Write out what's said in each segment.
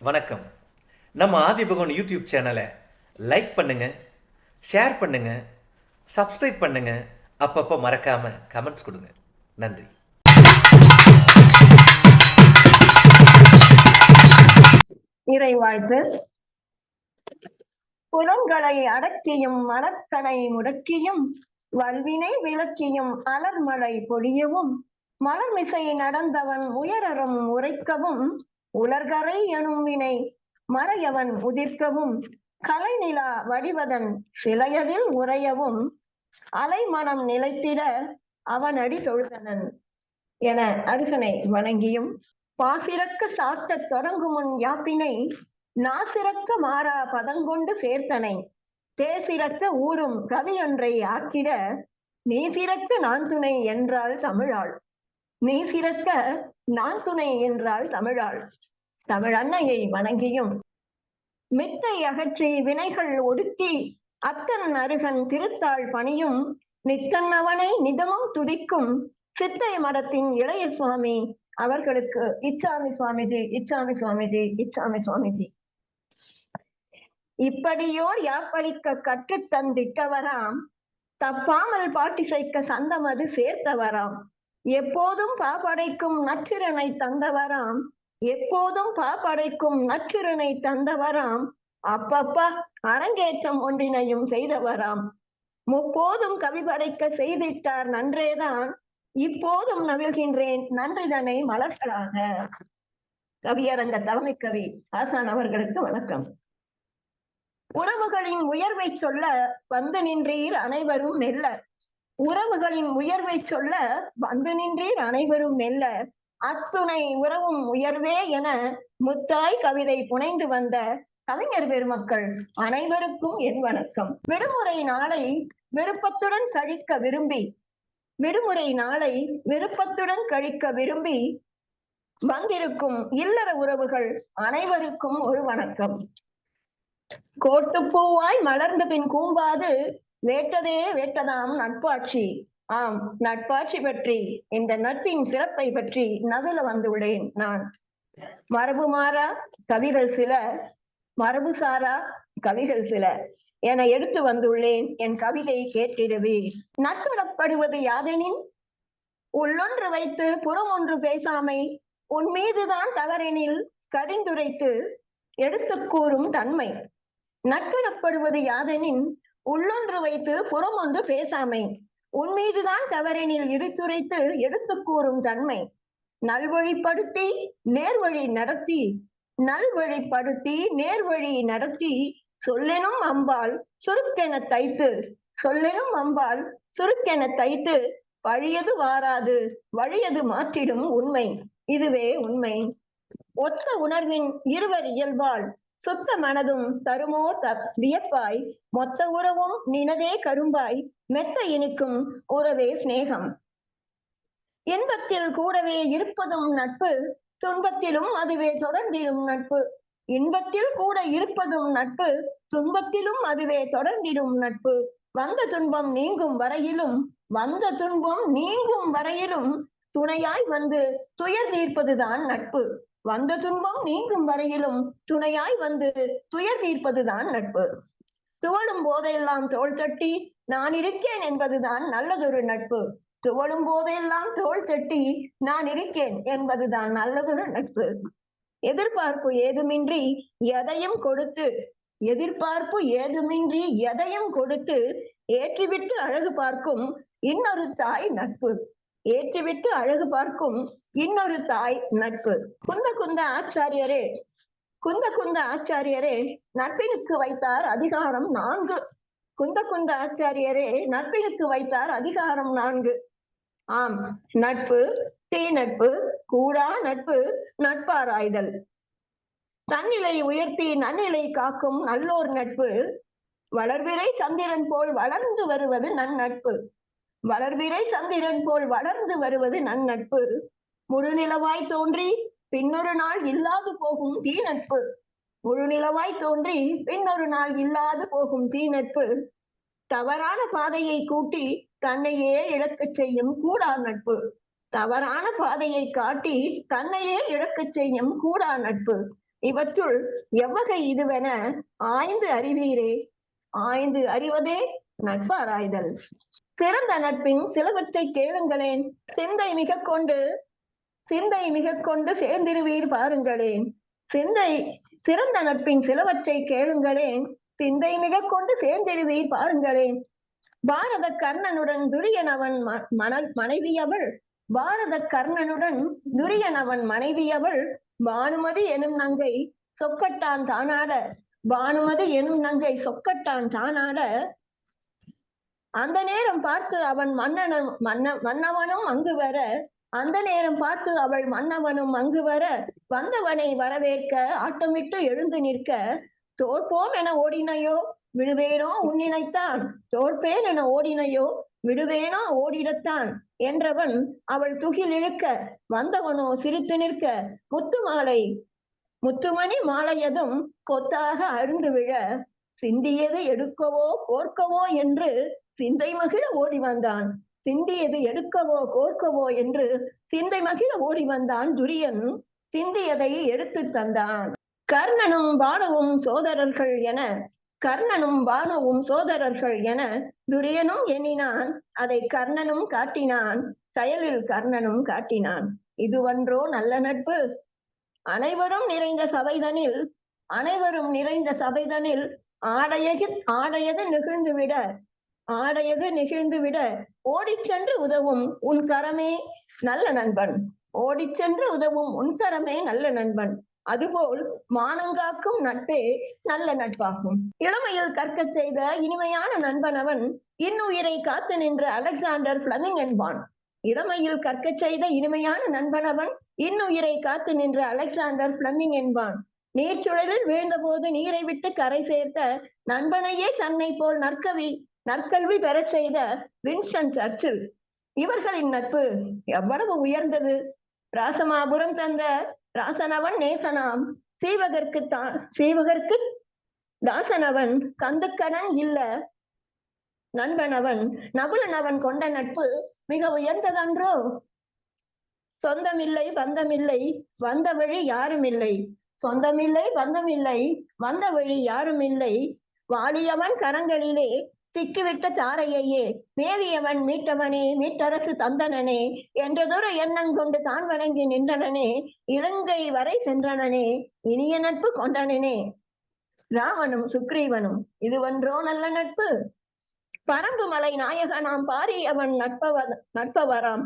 வணக்கம். நம்ம ஆதிபகவன் யூடியூப் சேனலை லைக் பண்ணுங்க ஷேர் பண்ணுங்க சப்ஸ்கிரைப் பண்ணுங்க அப்பப்போ மறக்காம கமெண்ட்ஸ் கொடுங்க. நன்றி. இறை வாழ்த்து. புலன்களை அடக்கியும் மரக்கடை முடக்கியும் வல்வினை விளக்கியும் அலர்மழை பொழியவும் மலர்மிசை நடந்தவன் உயரறம் உரைக்கவும் உலர்கரை எனும் வினை மறையவன் உதிர்க்கவும் கலைநிலா வடிவதன் சிலையதில் உறையவும் அலைமனம் நிலைத்திட அவனடி தொழுதனன் என அருகனை வணங்கியும் பாசிறக்க சாத்தத் தொடங்கும் முன் யாப்பினை நாசிறக்க மாறா பதங்கொண்டு சேர்த்தனை தேசிறக்க ஊரும் கவியொன்றை ஆக்கிட நீ சிறக்க நான் துணை என்றாள் தமிழாள். நீ சிறக்க நான் துணை என்றாள் தமிழாள். தமிழ் அன்னையை வணங்கியும். மித்தை அகற்றி வினைகள் ஒடுக்கி அத்தன் அருகன் திருத்தாள் பணியும் நித்தன் அவனை நிதமும் துதிக்கும் சித்தை மடத்தின் இளைய சுவாமி அவர்களுக்கு இச்சாமி சுவாமிஜி இச்சாமி சுவாமிஜி இச்சாமி சுவாமிஜி. இப்படியோர் யாப்பளிக்க கற்றுத் தந்திட்டவராம் தப்பாமல் பாட்டிசைக்க சந்தமது சேர்த்தவராம். எப்போதும் பாப்படைக்கும் நற்றிரனை தந்தவராம். எப்போதும் பாப்படைக்கும் நற்றிரனை தந்தவராம். அப்பப்பா அரங்கேற்றம் ஒன்றினையும் செய்தவராம். முப்போதும் கவி படைக்க செய்திட்டார் நன்றேதான். இப்போதும் நவிழ்கின்றேன் நன்றிதனை மலர்களாக. கவியரங்க தலைமை கவி ஆசான் அவர்களுக்கு வணக்கம். உறவுகளின் உயர்வை சொல்ல வந்து நின்றீர் அனைவரும் நெல்ல உறவுகளின் உயர்வை சொல்ல வந்து நின்றீர் அனைவரும் மெல்ல. அத்துணை உறவும் உயர்வே என முத்தாய் கவிதை புனைந்து வந்த கவிஞர் பெருமக்கள் அனைவருக்கும் என் வணக்கம். விடுமுறை நாளை விருப்பத்துடன் கழிக்க விரும்பி விடுமுறை நாளை விருப்பத்துடன் கழிக்க விரும்பி வந்திருக்கும் இல்லற உறவுகள் அனைவருக்கும் ஒரு வணக்கம். கோட்டுப்பூவாய் மலர்ந்த பின் கூம்பாது வேட்டதே வேட்டதாம் நட்பாட்சி. ஆம் நட்பாட்சி பற்றி இந்த நட்பின் சிறப்பை பற்றி நதுல வந்துள்ளேன் நான். மரபு மாறா கவிகள் சில. மரபு சாரா கவிகள் சில. என எடுத்து வந்துள்ளேன் என் கவிதை கேட்டிடவே. நட்படப்படுவது யாதெனின்? உள்ளொன்று வைத்து புறம் ஒன்று பேசாமை. உன் மீதுதான் தவறெனில் கடிந்துரைத்து எடுத்துக் கூறும் தன்மை. நட்படப்படுவது யாதெனின்? உள்ளொன்று வைத்து புறம் ஒன்று பேசாமை. உன் மீதுதான் தவறெனில் இடித்துரைத்து எடுத்து கூறும் தன்மை. நல்வழிப்படுத்தி நேர்வழி நடத்தி. நல்வழிப்படுத்தி நேர்வழி நடத்தி. சொல்லெனும் அம்பால் சுருக்கென தைத்து. சொல்லெனும் அம்பால் சுருக்கென தைத்து. பழியது வாராது வழியது மாற்றிடும் உண்மை. இதுவே உண்மை. ஒத்த உணர்வின் இருவர் இயல்பால் சுத்த மனதும் தருமோ த வியப்பாய். மொத்த உறவும் நினதே கரும்பாய். மெத்த இனிக்கும் உறவே சிநேகம். இன்பத்தில் கூடவே இருப்பதும் நட்பு. துன்பத்திலும் அதுவே தொடர்ந்திடும் நட்பு. இன்பத்தில் கூட இருப்பதும் நட்பு. துன்பத்திலும் அதுவே தொடர்ந்திடும் நட்பு. வந்த துன்பம் நீங்கும் வரையிலும் வந்த துன்பம் நீங்கும் வரையிலும் துணையாய் வந்து துயர் தீர்ப்பதுதான் நட்பு. வந்த துன்பம் நீங்கும் வரையிலும் துணையாய் வந்து துயர் தீர்ப்பதுதான் நட்பு. துவளும் போதெல்லாம் தோள் தட்டி நான் இருக்கேன் என்பதுதான் நல்லதொரு நட்பு. துவளும் போதெல்லாம் தோள் தட்டி நான் இருக்கேன் என்பதுதான் நல்லதொரு நட்பு. எதிர்பார்ப்பு ஏதுமின்றி எதையும் கொடுத்து எதிர்பார்ப்பு ஏதுமின்றி எதையும் கொடுத்து ஏற்றிவிட்டு அழகு பார்க்கும் இன்னொரு தாய் நட்பு. ஏற்றிவிட்டு அழகு பார்க்கும் இன்னொரு தாய் நட்பு. குந்த குந்த ஆச்சாரியரே குந்த குந்த ஆச்சாரியரே நட்பினுக்கு வைத்தார் அதிகாரம் நான்கு. குந்த குந்த ஆச்சாரியரே நட்பினுக்கு வைத்தார் அதிகாரம் நான்கு. ஆம் நட்பு தீ நட்பு கூடா நட்பு நட்பாராய்தல். தன்னிலை உயர்த்தி நன்னிலை காக்கும் நல்லோர் நட்பு. வளர்விரை சந்திரன் போல் வளர்ந்து வருவது நன்னட்பு வளர்விரை சந்திரன் போல் வளர்ந்து வருவது நன்னட்பு முழுநிலவாய் தோன்றி பின்னொரு நாள் இல்லாது போகும் தீ நட்பு. முழுநிலவாய் தோன்றி பின்னொரு நாள் இல்லாது போகும் தீ நட்பு. தவறான பாதையை கூட்டி தன்னையே இழக்கச் செய்யும் கூடா நட்பு. தவறான பாதையை காட்டி தன்னையே இழக்கச் செய்யும் கூடா நட்பு. இவற்றுள் எவ்வகை இதுவென ஆய்ந்து அறிவீரே. ஆய்ந்து அறிவதே நட்பாராய்தல். சிறந்த நட்பின் சிலவற்றை கேளுங்களேன். சிந்தை மிக கொண்டு சிந்தை மிக கொண்டு சேர்ந்திருவீர் பாருங்களேன். சிந்தை சிறந்த நட்பின் சிலவற்றை கேளுங்களேன். சிந்தை மிக கொண்டு சேர்ந்திருவீர் பாருங்களேன். பாரத கர்ணனுடன் துரியன் அவன் ம- மன மனைவியவள் பாரத கர்ணனுடன் துரியன் அவன் மனைவியவள் பானுமதி எனும் நங்கை சொக்கட்டான் தானாட. பானுமதி எனும் நங்கை சொக்கட்டான் தானாட. அந்த நேரம் பார்த்து அவன் மன்னனும் மன்ன மன்னவனும் அங்கு வர அந்த நேரம் பார்த்து அவள் மன்னவனும் அங்கு வர வந்தவனை வரவேற்க ஆட்டமிட்டு எழுந்து நிற்க தோற்போம் என ஓடினையோ விடுவேனோ உன்னினைத்தான். தோற்பேன் என ஓடினையோ விடுவேனோ ஓடிடத்தான் என்றவன் அவள் துகில் இழுக்க வந்தவனோ சிரித்து நிற்க முத்து மாலை முத்துமணி மாலையதும் கொத்தாக அருந்து விழ சிந்தியது எடுக்கவோ போர்க்கவோ என்று சிந்தை மகிழ ஓடி வந்தான். சிந்தியது எடுக்கவோ கோர்க்கவோ என்று சிந்தை மகிழ ஓடி வந்தான் துரியன். சிந்தியதை எடுத்து தந்தான். கர்ணனும் பானவும் சோதரர்கள் என கர்ணனும் பானுவும் சோதரர்கள் என துரியனும் எண்ணினான். அதை கர்ணனும் காட்டினான். செயலில் கர்ணனும் காட்டினான். இதுவன்றோ நல்ல நட்பு? அனைவரும் நிறைந்த சபைதனில் அனைவரும் நிறைந்த சபைதனில் ஆடையது ஆடையது நிகழ்ந்துவிட ஆடையது நெகிழ்ந்துவிட ஓடிச் சென்று உதவும் உன் கரமே நல்ல நண்பன். ஓடிச் சென்று உதவும் உன் கரமே நல்ல நண்பன். அதுபோல் மானங்காக்கும் நட்பே நல்ல நட்பாகும். இளமையில் கற்கச் செய்த இனிமையான நண்பன் அவன் இன்னுயிரை காத்து நின்ற அலெக்சாண்டர் பிளமிங் என்பான். இளமையில் கற்கச் செய்த இனிமையான நண்பன் அவன் இன்னுயிரை காத்து நின்ற அலெக்சாண்டர் பிளமிங் என்பான். நீர்ச்சுழலில் வீழ்ந்தபோது நீரை விட்டு கரை சேர்த்த நண்பனையே தன்னை போல் நற்கவி நற்கல்வி பெறச் செய்த வின்ஸ்டன் சர்ச்சில் இவர்களின் நட்பு எவ்வளவு உயர்ந்தது? ராசமாபுரம் தந்த ராசனவன் நேசனாம். சீவகர்க்கு தான் சீவகர்க்கு தாசனவன் கந்துக்கடன் இல்ல நண்பனவன். நகுலனவன் கொண்ட நட்பு மிக உயர்ந்ததன்றோ? சொந்தமில்லை பந்தமில்லை வந்த வழி யாரும் இல்லை சொந்தமில்லை பந்தமில்லை வந்த வழி யாரும் இல்லை வாடியவன் கரங்களிலே சிக்கிவிட்ட தாரையையே மேவியவன் மீட்டவனே மீட்டரசு தந்தனனே என்றதொரு எண்ணம் கொண்டு தான் வணங்கி நின்றனனே இலங்கை வரை சென்றனனே இனிய நட்பு கொண்டனனே. ராவனும் சுக்ரீவனும் இதுவன்றோ நல்ல நட்பு? பரம்புமலை நாயகனாம் பாரி அவன் நட்பவ நட்பவராம்.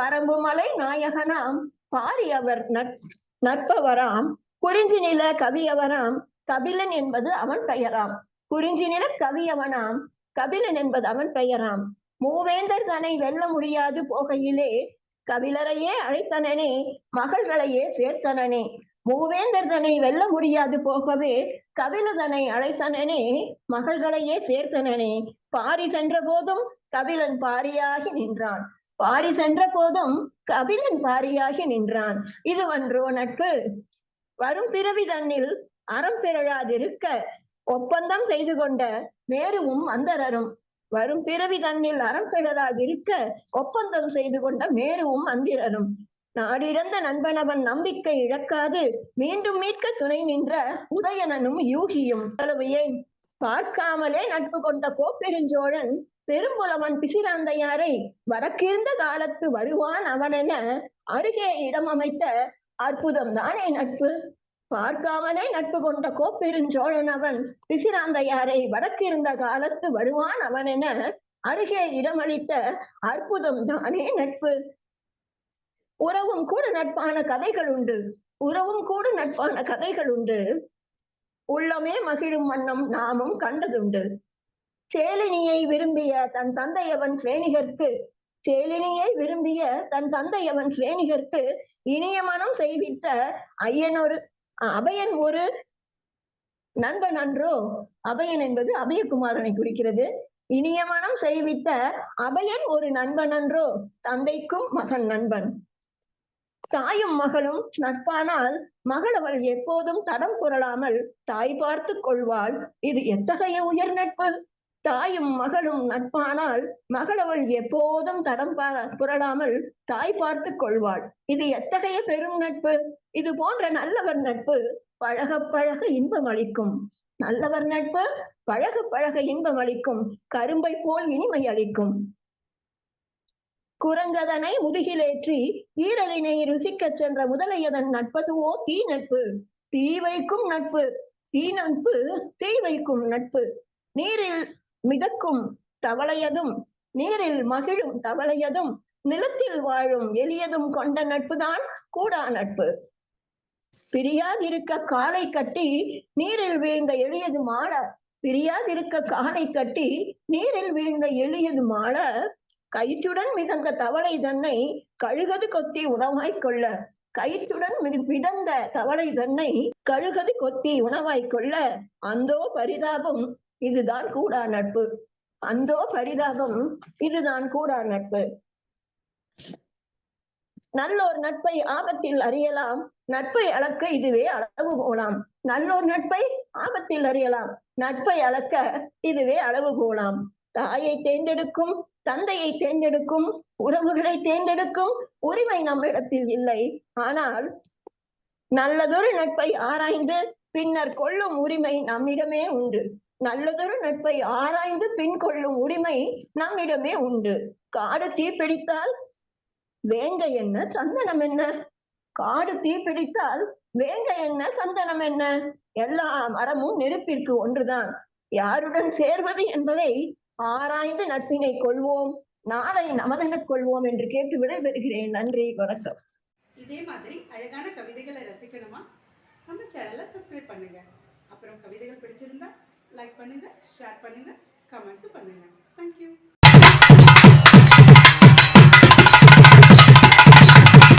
பரம்புமலை நாயகனாம் பாரி அவர் நட்- நட்பவராம். குறிஞ்சி நில கவியவராம் கபிலன் என்பது அவன் பெயராம். குறிஞ்சி நில கவியவனாம் கபிலன் என்பது அவன் பெயராம். மூவேந்தர் தன்னை வெல்ல முடியாது போகையிலே கபிலரையே அழைத்தனனே மகள்களையே சேர்த்தனனே. மூவேந்தர் தன்னை வெல்ல முடியாது போகவே கபிலதனை அழைத்தனனே மகள்களையே சேர்த்தனனே. பாரி சென்ற போதும் கபிலன் பாரியாகி நின்றான். பாரி சென்ற போதும் கபிலன் பாரியாகி நின்றான். இது ஒன்றோ நட்பு? வரும் பிறவி தன்னில் அறம் பிறழாதிருக்க ஒப்பந்தம் செய்து கொண்ட மேருவும் அந்தரரும். வரும் பிறவி தன்னில் அறம் இருக்க ஒப்பந்தம் செய்து கொண்ட மேருவும் அந்திரரும். நாடிறந்த நண்பனவன் நம்பிக்கை இழக்காது. மீண்டும் மீட்க துணை நின்ற உதயணனும் யூகியும். ஏன் பார்க்காமலே நட்பு கொண்ட கோப்பெருஞ்சோழன் பெரும்புலவன் பிசிராந்தையாரை வடக்கிருந்த காலத்து வருவான் அவனென அருகே இடம் அமைத்த அற்புதம் தானே நட்பு? பார்க்காமலே நட்பு கொண்ட கோப்பெருஞ்சோழன் அவன் பிசிராந்தையாரை வடக்கிருந்த காலத்து வருவான் அவனென அருகே இடமளித்த அற்புதம் தானே நட்பு. உறவும் கூட நட்பான கதைகள் உண்டு. உறவும் கூட நட்பான கதைகள் உண்டு. உள்ளமே மகிழும் வண்ணம் நாமும் கண்டதுண்டு. சேலினியை விரும்பிய தன் தந்தையவன் சேனிகர்க்கு சேலினியை விரும்பிய தன் தந்தையவன் சேனிகர்க்கு இனிய மனம் செய்வித்த ஐயனொரு அபயன் ஒரு நண்பன் அன்றோ அபயன் என்பது அபயகுமாரனை குறிக்கிறது. இனிய மனம் செய்வித்த அபயன் ஒரு நண்பன் அன்றோ தந்தைக்கும் மகன் நண்பன். தாயும் மகளும் நட்பானால் மகள் அவள் எப்போதும் தடம் புரளாமல் தாய் பார்த்து கொள்வாள். இது எத்தகைய உயர் நட்பு? தாயும் மகளும் நட்பானால் மகள் அவள் எப்போதும் தடம் பா- புரளாமல் தாய் பார்த்து கொள்வாள். இது எத்தகைய பெரும் நட்பு? இது போன்ற நல்லவர் நட்பு பழக பழக இன்பம் அளிக்கும். நல்லவர் நட்பு பழக பழக இன்பம் அளிக்கும். கரும்பை போல் இனிமை அளிக்கும். குரங்கதனை முதுகிலேற்றி ஈரலினை ருசிக்கச் சென்ற முதலையதன் நட்பதுவோ தீ நட்பு? தீ வைக்கும் நட்பு தீ நட்பு தீ வைக்கும் நட்பு. நீரில் மிதக்கும் தவளையதும் நீரில் மகிழும் தவளையதும் நிலத்தில் வாழும் எளியதும் கொண்ட நட்புதான் கூடா நட்பு. பிரியாதிருக்க காலை கட்டி நீரில் வீழ்ந்த எளியது மாட பிரியாதிருக்க காலை கட்டி நீரில் வீழ்ந்த எளியது மாட கயிற்றுடன் மிதந்த தவளை தன்னை கழுகது கொத்தி உணவாய் கொள்ள கயிற்றுடன் மி- மிதந்த தவளை தன்னை கழுகது கொத்தி உணவாய் கொள்ள அந்தோ பரிதாபம் இதுதான் கூடா நட்பு. அந்தோ பரிதாபம் இதுதான் கூடா நட்பு. நல்லோர் நட்பை ஆபத்தில் அறியலாம். நட்பை அளக்க இதுவே அளவுகோலாம் நல்லோர் நட்பை ஆபத்தில் அறியலாம். நட்பை அளக்க இதுவே அளவுகோலாம் தாயை தேர்ந்தெடுக்கும் தந்தையை தேர்ந்தெடுக்கும் உறவுகளை தேர்ந்தெடுக்கும் உரிமை நம்மிடத்தில் இல்லை. ஆனால் நல்லதொரு நட்பை ஆராய்ந்து பின்னர் கொள்ளும் உரிமை நம்மிடமே உண்டு. நல்லதொரு நட்பை ஆராய்ந்து பின் கொள்ளும் உரிமை நம்மிடமே உண்டு. காடு தீப்பிடித்தால் வேங்க என்ன? சந்தனம் என்ன? காடு தீப்பிடித்தால் வேங்க என்ன? சந்தனம் என்ன? எல்லா மரமும் நெருப்பிற்கு ஒன்றுதான். யாருடன் சேர்வது என்பதை ஆராய்ந்து நட்பினை கொள்வோம். நாளை நமதெனக் கொள்வோம் என்று கேட்டு விடைபெறுகிறேன். நன்றி வணக்கம். இதே மாதிரி அழகான கவிதைகளை ரசிக்கணுமா? நம்ம சேனலை சப்ஸ்கிரைப் பண்ணுங்க. அப்புறம் கவிதைகள் பிடிச்சிருந்தா லைக் பண்ணுங்கள் ஷேர் பண்ணுங்கள் கமெண்ட்ஸும் பண்ணுங்கள் தேங்க்யூ